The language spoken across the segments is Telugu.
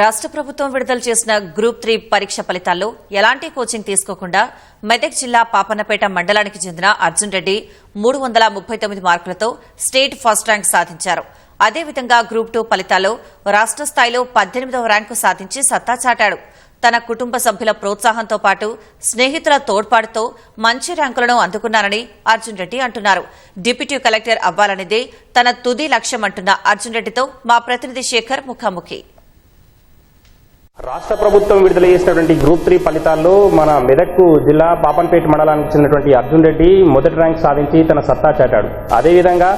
రాష్ట్ర ప్రభుత్వం విడుదల చేసిన గ్రూప్ త్రీ పరీక్ష ఫలితాల్లో ఎలాంటి కోచింగ్ తీసుకోకుండా మెదక్ జిల్లా పాపన్నపేట మండలానికి చెందిన అర్జున్ రెడ్డి మూడు వందల ముప్పై తొమ్మిది మార్కులతో స్టేట్ ఫస్ట్ ర్యాంక్ సాధించారు. అదేవిధంగా గ్రూప్ టూ ఫలితాల్లో రాష్ట్ర స్థాయిలో పద్దెనిమిదవ ర్యాంకు సాధించి సత్తా చాటాడు. తన కుటుంబ సభ్యుల ప్రోత్సాహంతో పాటు స్నేహితుల తోడ్పాటుతో మంచి ర్యాంకులను అందుకున్నారని అర్జున్ రెడ్డి అంటున్నారు. డిప్యూటీ కలెక్టర్ అవ్వాలనేదే తన తుది లక్ష్యమంటున్న అర్జున్ రెడ్డితో మా ప్రతినిధి శేఖర్ ముఖాముఖి. రాష్ట్ర ప్రభుత్వం విడుదల చేసినటువంటి గ్రూప్ త్రీ ఫలితాల్లో మన మెదక్ జిల్లా పాపన్పేట మండలానికి చెందినటువంటి అర్జున్ రెడ్డి మొదటి ర్యాంక్ సాధించి తన సత్తా చాటాడు. అదేవిధంగా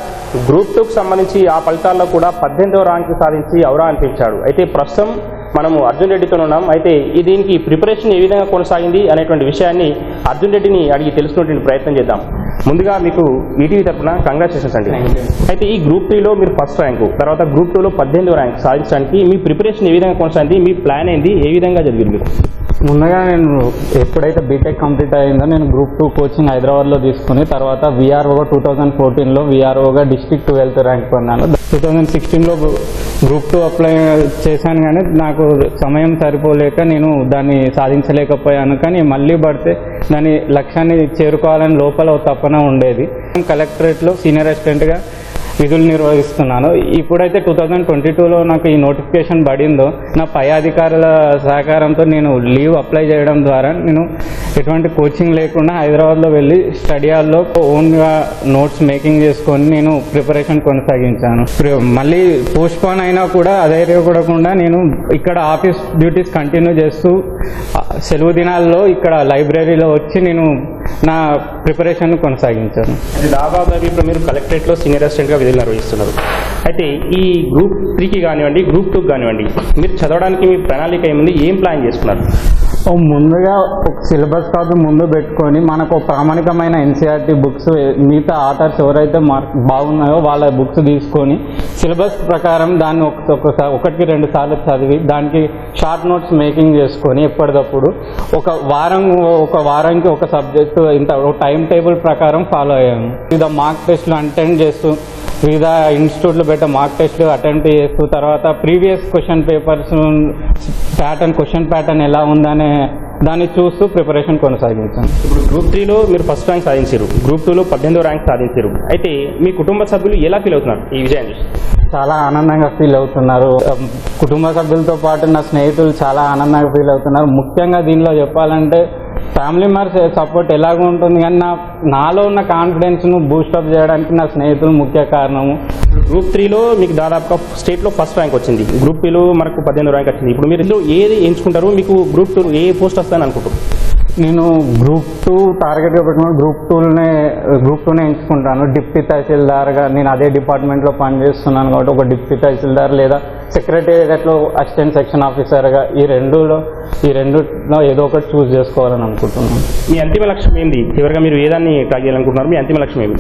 గ్రూప్ టూకు సంబంధించి ఆ ఫలితాల్లో కూడా పద్దెనిమిదవ ర్యాంక్ సాధించి ఔరా అనిపించాడు. అయితే ప్రస్తుతం మనము అర్జున్ రెడ్డితో ఉన్నాం. అయితే ఈ దీనికి ప్రిపరేషన్ ఏ విధంగా కొనసాగింది అనేటువంటి విషయాన్ని అర్జున్ రెడ్డిని అడిగి తెలుసుకునేటువంటి ప్రయత్నం చేద్దాం. ముందుగా మీకు ఈటీవీ తరఫున కంగ్రాచులేషన్స్ అండి. అయితే ఈ గ్రూప్ త్రీలో మీరు ఫస్ట్ ర్యాంకు తర్వాత గ్రూప్ టూలో పద్దెనిమిదో ర్యాంక్ సాధించడానికి మీ ప్రిపరేషన్ ఏ విధంగా కొనసాగింది మీ ప్లాన్ ఏంది ఏ విధంగా జరిగింది మీరు ముందుగా నేను ఎప్పుడైతే బీటెక్ కంప్లీట్ అయిందో నేను గ్రూప్ టూ కోచింగ్ హైదరాబాద్లో తీసుకుని తర్వాత విఆర్ఓగా టూ థౌజండ్ ఫోర్టీన్లో విఆర్ఓగా డిస్ట్రిక్ట్ ట్వెల్త్ ర్యాంక్ పొందాను. టూ థౌజండ్ సిక్స్టీన్లో గ్రూప్ టూ అప్లై చేశాను కానీ నాకు సమయం సరిపోలేక నేను దాన్ని సాధించలేకపోయాను. కానీ మళ్ళీ పడితే దాని లక్ష్యాన్ని చేరుకోవాలని లోపల ఓ తపన ఉండేది. కలెక్టరేట్లో సీనియర్ అసిస్టెంట్గా విధులు నిర్వహిస్తున్నాను. ఇప్పుడైతే టూ థౌజండ్ ట్వంటీ టూలో నాకు ఈ నోటిఫికేషన్ పడిందో నా పై అధికారుల సహకారంతో నేను లీవ్ అప్లై చేయడం ద్వారా నేను ఎటువంటి కోచింగ్ లేకుండా హైదరాబాద్లో వెళ్ళి స్టడీ హాల్లో ఓన్గా నోట్స్ మేకింగ్ చేసుకొని నేను ప్రిపరేషన్ కొనసాగించాను. మళ్ళీ పోస్ట్ పోన్ అయినా కూడా అధైర్యపడకుండా నేను ఇక్కడ ఆఫీస్ డ్యూటీస్ కంటిన్యూ చేస్తూ సెలవు దినాల్లో ఇక్కడ లైబ్రరీలో వచ్చి నేను నా ప్రిపరేషన్ కొనసాగించాను. ఇప్పుడు మీరు కలెక్టరేట్లో సీనియర్ అసిస్టెంట్గా విధులు నిర్వహిస్తున్నారు. అయితే ఈ గ్రూప్ త్రీకి కానివ్వండి గ్రూప్ టూకి కానివ్వండి మీరు చదవడానికి మీ ప్రణాళిక ఏముంది? ఏం ప్లాన్ చేసుకున్నారు? ఓ ముందుగా ఒక సిలబస్ కాపీ ముందు పెట్టుకొని మనకు ప్రామాణికమైన ఎన్సీఆర్టీ బుక్స్ మిగతా ఆథర్స్ ఎవరైతే మార్క్ బాగున్నాయో వాళ్ళ బుక్స్ తీసుకొని సిలబస్ ప్రకారం దాన్ని ఒక్కొక్కసారి ఒకసారి ఒకటికి రెండు సార్లు చదివి దానికి షార్ట్ నోట్స్ మేకింగ్ చేసుకొని ఎప్పటికప్పుడు ఒక వారం ఒక వారానికి ఒక సబ్జెక్టు ఇంత ఒక టైం టేబుల్ ప్రకారం ఫాలో అయ్యాను. వివిధ మార్క్ టెస్ట్లు అటెండ్ చేస్తూ వివిధ ఇన్స్టిట్యూట్లో పెట్టే మార్క్ టెస్ట్లు అటెంప్ట్ చేస్తూ తర్వాత previous question papers pattern question pattern ఎలా ఉందనే దాన్ని చూస్తూ ప్రిపరేషన్ కొనసాగించాను ఇప్పుడు గ్రూప్ త్రీలో మీరు ఫస్ట్ ర్యాంక్ సాధించారు. గ్రూప్ టూలో పద్దెనిమిదో ర్యాంక్ సాధించారు. అయితే మీ కుటుంబ సభ్యులు ఎలా ఫీల్ అవుతున్నారు ఈ విజయాన్ని చూసి? చాలా ఆనందంగా ఫీల్ అవుతున్నారు. కుటుంబ సభ్యులతో పాటు నా స్నేహితులు చాలా ఆనందంగా ఫీల్ అవుతున్నారు. ముఖ్యంగా దీనిలో చెప్పాలంటే ఫ్యామిలీ మెంబర్స్ సపోర్ట్ ఎలాగ ఉంటుంది కానీ నా నాలో ఉన్న కాన్ఫిడెన్స్ను బూస్టప్ చేయడానికి నా స్నేహితులు ముఖ్య కారణము. గ్రూప్ త్రీలో మీకు దాదాపుగా స్టేట్లో ఫస్ట్ ర్యాంక్ వచ్చింది. గ్రూప్ టూలో మనకు పద్దెనిమిది ర్యాంక్ వచ్చింది. ఇప్పుడు మీరు ఇందులో ఏది ఎంచుకుంటారు? మీకు గ్రూప్ టూ ఏ పోస్ట్ వస్తుందని అనుకుంటారు నేను గ్రూప్ టూ టార్గెట్గా పెట్టుకుని గ్రూప్ టూనే గ్రూప్ టూనే ఎంచుకుంటాను. డిప్టీ తహసీల్దార్గా నేను అదే డిపార్ట్మెంట్లో పనిచేస్తున్నాను కాబట్టి ఒక డిప్టీ తహసీల్దార్ లేదా సెక్రటేరియట్లో అసిస్టెంట్ సెక్షన్ ఆఫీసర్గా ఈ రెండులో ఈ రెండులో ఏదో ఒకటి చూస్ చేసుకోవాలని అనుకుంటున్నాను. మీ అంతిమ లక్ష్యం ఏంది? చివరిగా మీరు ఏదాన్ని ట్రై చేయాలనుకుంటున్నారు? మీ అంతిమ లక్ష్యం ఏమి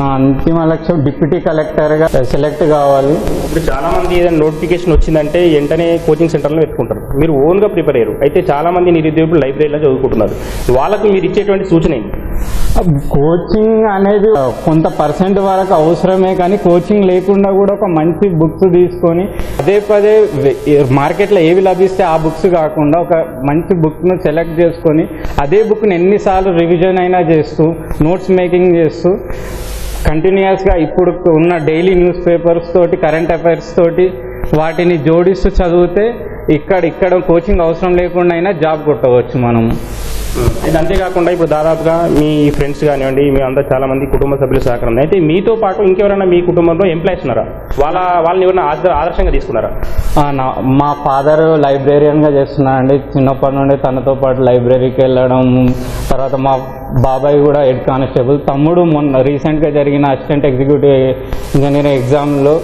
నా అంతిమ లక్ష్యం డిప్యూటీ కలెక్టర్గా సెలెక్ట్ కావాలి. ఇప్పుడు చాలా మంది ఏదైనా నోటిఫికేషన్ వచ్చిందంటే వెంటనే కోచింగ్ సెంటర్లో పెట్టుకుంటారు మీరు ఓన్గా ప్రిపేర్ అయ్యారు. అయితే చాలా మంది నిరుద్యోగులు లైబ్రరీలో చదువుకుంటున్నారు. వాళ్ళకు మీరు ఇచ్చేటువంటి సూచన ఏంటి? కోచింగ్ అనేది కొంత పర్సెంట్ వరకు అవసరమే కానీ కోచింగ్ లేకుండా కూడా ఒక మంచి బుక్స్ తీసుకొని అదే పదే మార్కెట్లో ఏవి లభిస్తే ఆ బుక్స్ కాకుండా ఒక మంచి బుక్ను సెలెక్ట్ చేసుకొని అదే బుక్ని ఎన్నిసార్లు రివిజన్ అయినా చేస్తూ నోట్స్ మేకింగ్ చేస్తూ కంటిన్యూస్గా ఇప్పుడు ఉన్న డైలీ న్యూస్ పేపర్స్ తోటి కరెంట్ అఫైర్స్ తోటి వాటిని జోడిస్తూ చదివితే ఇక్కడ ఇక్కడ కోచింగ్ అవసరం లేకుండా అయినా జాబ్ కొట్టవచ్చు మనము. అయితే అంతేకాకుండా ఇప్పుడు దాదాపుగా మీ ఫ్రెండ్స్ కానివ్వండి మీ అందరూ చాలా మంది కుటుంబ సభ్యుల సహకారం. అయితే మీతో పాటు ఇంకెవరైనా మీ కుటుంబంలో ఎంప్లాయీస్ ఉన్నారా? వాళ్ళ వాళ్ళని ఎవరైనా ఆదర్- ఆదర్శంగా తీసుకున్నారా? మా ఫాదర్ లైబ్రేరియన్గా చేస్తున్నారండి చిన్నప్పటి నుండి తనతో పాటు లైబ్రరీకి వెళ్ళడం తర్వాత మా బాబాయ్ కూడా హెడ్ కానిస్టేబుల్ తమ్ముడు మొన్న రీసెంట్గా జరిగిన అసిస్టెంట్ ఎగ్జిక్యూటివ్ ఇంజనీరింగ్ ఎగ్జామ్లో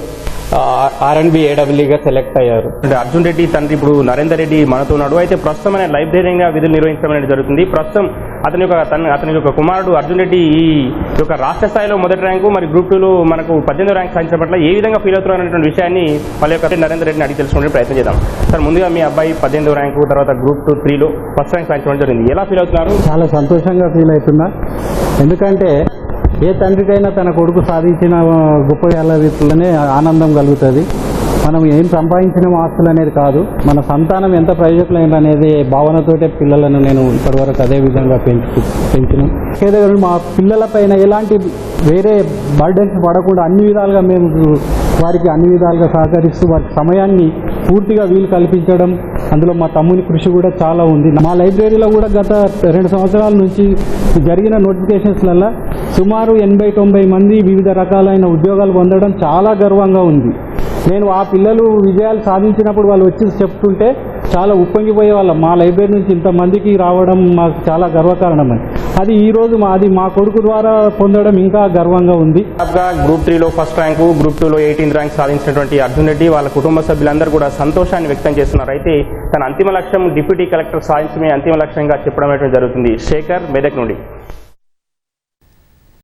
ఆర్ఎండ్బి ఏడబ్ల్యూగా సెలెక్ట్ అయ్యారు. అంటే అర్జున్ రెడ్డి తండ్రి ఇప్పుడు నరేందర్ రెడ్డి మనతో ఉన్నాడు. అయితే ప్రస్తుతం ఆయన లైబ్రరీగా విధులు నిర్వహించడం అనేది జరుగుతుంది. ప్రస్తుతం అతని యొక్క తన అతని యొక్క కుమారుడు అర్జున్ రెడ్డి ఈ యొక్క రాష్ట్ర స్థాయిలో మొదటి ర్యాంకు మరి గ్రూప్ టూలో మనకు పద్దెనిమిది ర్యాంక్ సాధించిన పట్ల ఏ విధంగా ఫీల్ అవుతున్నారు అనేటువంటి విషయాన్ని వాళ్ళ యొక్క నరేందర్ రెడ్డిని అడిగి తెలుసుకునే ప్రయత్నం చేద్దాం. సార్ ముందుగా మీ అబ్బాయి పద్దెనిమిది ర్యాంకు తర్వాత గ్రూప్ టూ త్రీలో ఫస్ట్ ర్యాంక్ సాధించడం జరిగింది. ఎలా ఫీల్ అవుతున్నారు? చాలా సంతోషంగా ఫీల్ అవుతున్నా. ఎందుకంటే ఏ తండ్రికైనా తన కొడుకు సాధించిన గొప్ప ఎల్లవిప్పులనే ఆనందం కలుగుతుంది. మనం ఏం సంపాదించిన ఆస్తులు అనేది కాదు. మన సంతానం ఎంత ప్రయోజకులైన అనేది భావనతోటే పిల్లలను నేను ఇప్పటివరకు అదే విధంగా పెంచు పెంచిన. దగ్గర మా పిల్లలపైన ఎలాంటి వేరే బర్డెన్స్ పడకుండా అన్ని విధాలుగా మేము వారికి అన్ని విధాలుగా సహకరిస్తూ వారి సమయాన్ని పూర్తిగా వీలు కల్పించడం అందులో మా తమ్ముని కృషి కూడా చాలా ఉంది. మా లైబ్రరీలో కూడా గత రెండు సంవత్సరాల నుంచి జరిగిన నోటిఫికేషన్స్లలో సుమారు ఎనభై తొంభై మంది వివిధ రకాలైన ఉద్యోగాలు పొందడం చాలా గర్వంగా ఉంది. నేను ఆ పిల్లలు విజయాలు సాధించినప్పుడు వాళ్ళు వచ్చి చెప్తుంటే చాలా ఉప్పొంగిపోయే వాళ్ళం మా లైబ్రరీ నుంచి ఇంతమందికి రావడం మాకు చాలా గర్వకారణమని. అది ఈ రోజు మా అది మా కొడుకు ద్వారా పొందడం ఇంకా గర్వంగా ఉంది. గ్రూప్ త్రీలో ఫస్ట్ ర్యాంకు గ్రూప్ టూలో ఎయిటీన్త్ ర్యాంక్ సాధించినటువంటి అర్జున్ రెడ్డి వాళ్ళ కుటుంబ సభ్యులందరూ కూడా సంతోషాన్ని వ్యక్తం చేస్తున్నారు. అయితే తన అంతిమ లక్ష్యం డిప్యూటీ కలెక్టర్ సాధించడమే అంతిమ లక్ష్యంగా చెప్పడం జరుగుతుంది. శేఖర్ మెదక్ నుండి.